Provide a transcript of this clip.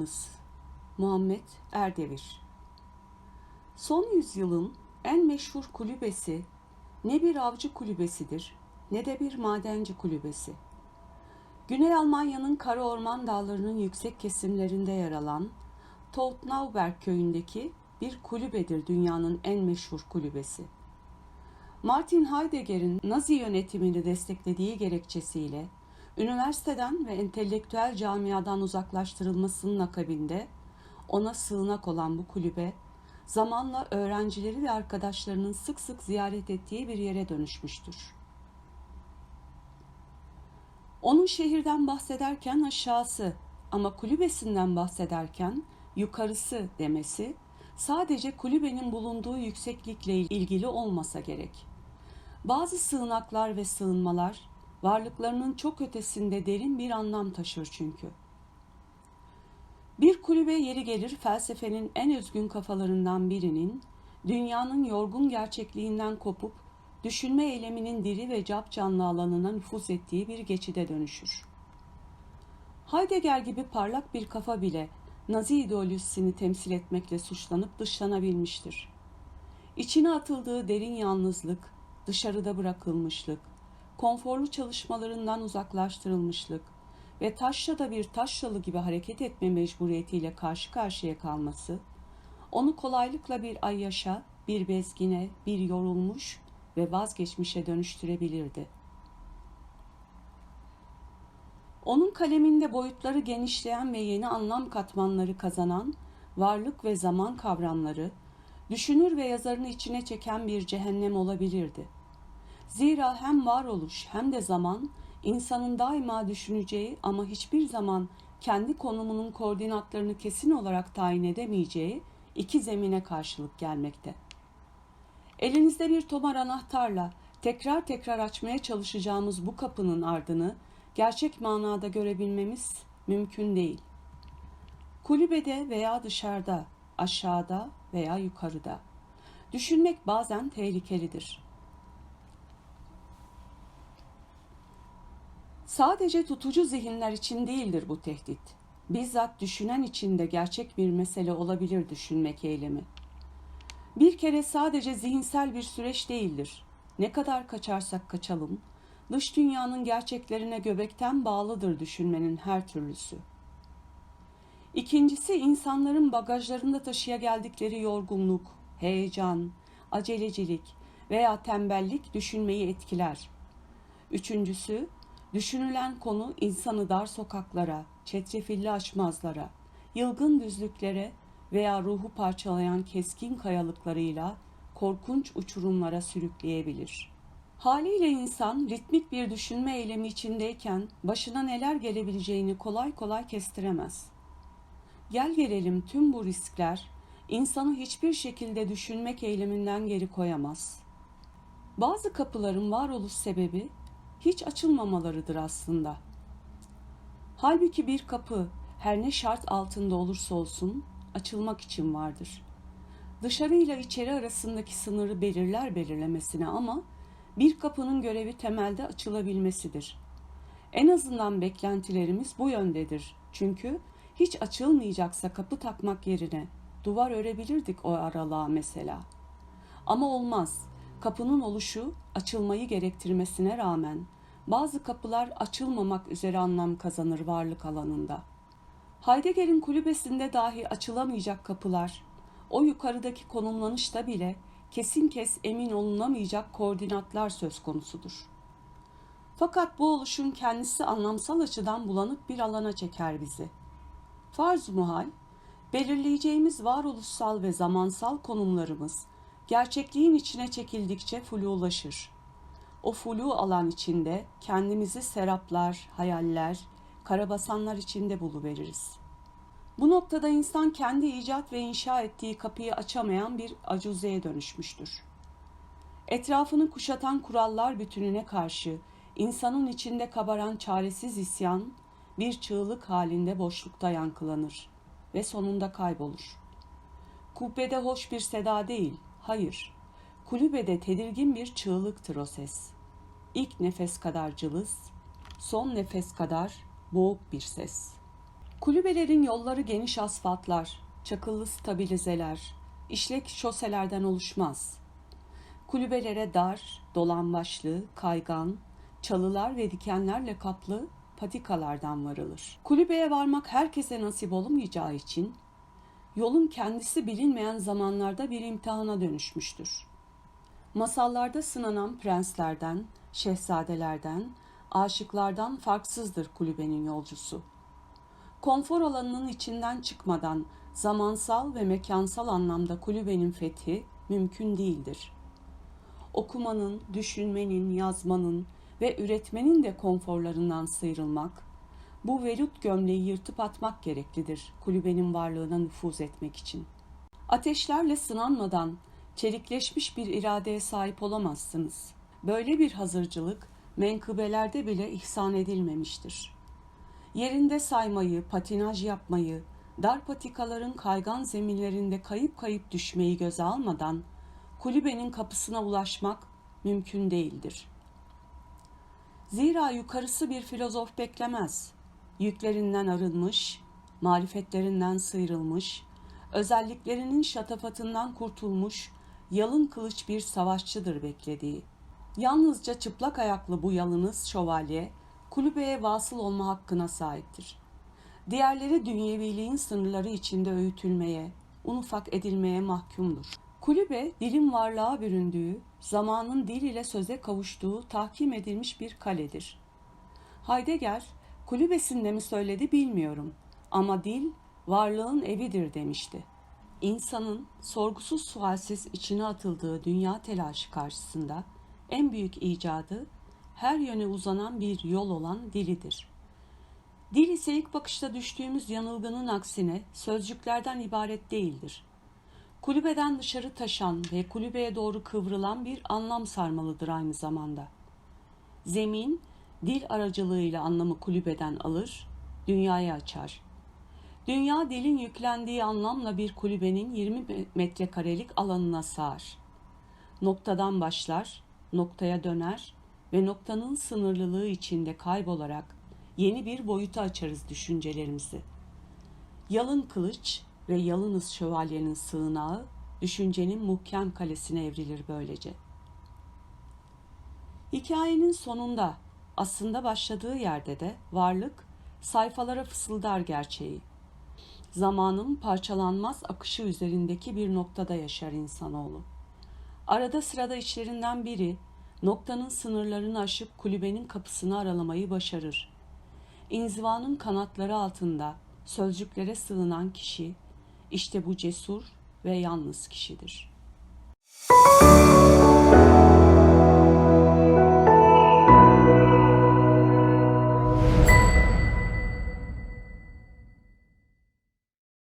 Yalnız Muhammed Erdevir Son yüzyılın en meşhur kulübesi ne bir avcı kulübesidir ne de bir madenci kulübesi. Güney Almanya'nın kara orman dağlarının yüksek kesimlerinde yer alan Toutnauberg köyündeki bir kulübedir dünyanın en meşhur kulübesi. Martin Heidegger'in Nazi yönetimini desteklediği gerekçesiyle üniversiteden ve entelektüel camiadan uzaklaştırılmasının akabinde ona sığınak olan bu kulübe zamanla öğrencileri ve arkadaşlarının sık sık ziyaret ettiği bir yere dönüşmüştür. Onun şehirden bahsederken aşağısı ama kulübesinden bahsederken yukarısı demesi sadece kulübenin bulunduğu yükseklikle ilgili olmasa gerek. Bazı sığınaklar ve sığınmalar varlıklarının çok ötesinde derin bir anlam taşır çünkü. Bir kulübe yeri gelir felsefenin en özgün kafalarından birinin dünyanın yorgun gerçekliğinden kopup düşünme eyleminin diri ve cap canlı alanına nüfuz ettiği bir geçide dönüşür. Heidegger gibi parlak bir kafa bile Nazi ideolojisini temsil etmekle suçlanıp dışlanabilmiştir. İçine atıldığı derin yalnızlık, dışarıda bırakılmışlık, konforlu çalışmalarından uzaklaştırılmışlık ve taşrada bir taşralı gibi hareket etme mecburiyetiyle karşı karşıya kalması, onu kolaylıkla bir ayyaşa, bir bezgine, bir yorulmuş ve vazgeçmişe dönüştürebilirdi. Onun kaleminde boyutları genişleyen ve yeni anlam katmanları kazanan varlık ve zaman kavramları, düşünür ve yazarını içine çeken bir cehennem olabilirdi. Zira hem varoluş hem de zaman insanın daima düşüneceği ama hiçbir zaman kendi konumunun koordinatlarını kesin olarak tayin edemeyeceği iki zemine karşılık gelmekte. Elinizde bir tomar anahtarla tekrar tekrar açmaya çalışacağımız bu kapının ardını gerçek manada görebilmemiz mümkün değil. Kulübede veya dışarıda, aşağıda veya yukarıda. Düşünmek bazen tehlikelidir. Sadece tutucu zihinler için değildir bu tehdit. Bizzat düşünen için de gerçek bir mesele olabilir düşünmek eylemi. Bir kere sadece zihinsel bir süreç değildir. Ne kadar kaçarsak kaçalım, dış dünyanın gerçeklerine göbekten bağlıdır düşünmenin her türlüsü. İkincisi insanların bagajlarında taşıya geldikleri yorgunluk, heyecan, acelecilik veya tembellik düşünmeyi etkiler. Üçüncüsü Düşünülen konu insanı dar sokaklara, çetrefilli açmazlara, yılgın düzlüklere veya ruhu parçalayan keskin kayalıklarıyla korkunç uçurumlara sürükleyebilir. Haliyle insan ritmik bir düşünme eylemi içindeyken başına neler gelebileceğini kolay kolay kestiremez. Gel gelelim tüm bu riskler insanı hiçbir şekilde düşünmek eyleminden geri koyamaz. Bazı kapıların varoluş sebebi hiç açılmamalarıdır aslında. Halbuki bir kapı her ne şart altında olursa olsun açılmak için vardır. Dışarı ile içeri arasındaki sınırı belirler belirlemesine ama bir kapının görevi temelde açılabilmesidir. En azından beklentilerimiz bu yöndedir. Çünkü hiç açılmayacaksa kapı takmak yerine duvar örebilirdik o aralığa mesela. Ama olmaz. Kapının oluşu açılmayı gerektirmesine rağmen bazı kapılar açılmamak üzere anlam kazanır varlık alanında. Heidegger'in kulübesinde dahi açılamayacak kapılar, o yukarıdaki konumlanışta bile kesin kes emin olunamayacak koordinatlar söz konusudur. Fakat bu oluşun kendisi anlamsal açıdan bulanık bir alana çeker bizi. Farz muhal, belirleyeceğimiz varoluşsal ve zamansal konumlarımız gerçekliğin içine çekildikçe flulaşır. O flu alan içinde kendimizi seraplar, hayaller, karabasanlar içinde buluveririz. Bu noktada insan kendi icat ve inşa ettiği kapıyı açamayan bir acuzeye dönüşmüştür. Etrafını kuşatan kurallar bütününe karşı insanın içinde kabaran çaresiz isyan bir çığlık halinde boşlukta yankılanır ve sonunda kaybolur. Kubbede hoş bir seda değil, Hayır, kulübede tedirgin bir çığlıktır o ses. İlk nefes kadar cılız, son nefes kadar boğuk bir ses. Kulübelerin yolları geniş asfaltlar, çakıllı stabilizeler, işlek şoselerden oluşmaz. Kulübelere dar, dolambaçlı, kaygan, çalılar ve dikenlerle kaplı patikalardan varılır. Kulübeye varmak herkese nasip olmayacağı için yolun kendisi bilinmeyen zamanlarda bir imtihana dönüşmüştür. Masallarda sınanan prenslerden, şehzadelerden, aşıklardan farksızdır kulübenin yolcusu. Konfor alanının içinden çıkmadan zamansal ve mekansal anlamda kulübenin fethi mümkün değildir. Okumanın, düşünmenin, yazmanın ve üretmenin de konforlarından sıyrılmak, bu velut gömleği yırtıp atmak gereklidir kulübenin varlığına nüfuz etmek için. Ateşlerle sınanmadan çelikleşmiş bir iradeye sahip olamazsınız. Böyle bir hazırcılık menkıbelerde bile ihsan edilmemiştir. Yerinde saymayı, patinaj yapmayı, dar patikaların kaygan zeminlerinde kayıp kayıp düşmeyi göze almadan kulübenin kapısına ulaşmak mümkün değildir. Zira yukarısı bir filozof beklemez. Yüklerinden arınmış, marifetlerinden sıyrılmış, özelliklerinin şatafatından kurtulmuş, yalın kılıç bir savaşçıdır beklediği. Yalnızca çıplak ayaklı bu yalınız şövalye, kulübeye vasıl olma hakkına sahiptir. Diğerleri dünyeviliğin sınırları içinde öğütülmeye, un ufak edilmeye mahkumdur. Kulübe, dilin varlığa büründüğü, zamanın dil ile söze kavuştuğu tahkim edilmiş bir kaledir. Heidegger, kulübesinde mi söyledi bilmiyorum ama dil varlığın evidir demişti. İnsanın sorgusuz sualsiz içine atıldığı dünya telaşı karşısında en büyük icadı her yöne uzanan bir yol olan dilidir. Dil ise ilk bakışta düştüğümüz yanılgının aksine sözcüklerden ibaret değildir. Kulübeden dışarı taşan ve kulübeye doğru kıvrılan bir anlam sarmalıdır aynı zamanda. Zemin, dil aracılığıyla anlamı kulübeden alır, dünyaya açar. Dünya dilin yüklendiği anlamla bir kulübenin 20 metrekarelik alanına sığar. Noktadan başlar, noktaya döner ve noktanın sınırlılığı içinde kaybolarak yeni bir boyuta açarız düşüncelerimizi. Yalın kılıç ve yalınız şövalyenin sığınağı düşüncenin muhkem kalesine evrilir böylece. Hikayenin sonunda aslında başladığı yerde de varlık sayfalara fısıldar gerçeği. Zamanın parçalanmaz akışı üzerindeki bir noktada yaşar insanoğlu. Arada sırada içlerinden biri noktanın sınırlarını aşıp kulübenin kapısını aralamayı başarır. İnzivanın kanatları altında sözcüklere sığınan kişi işte bu cesur ve yalnız kişidir.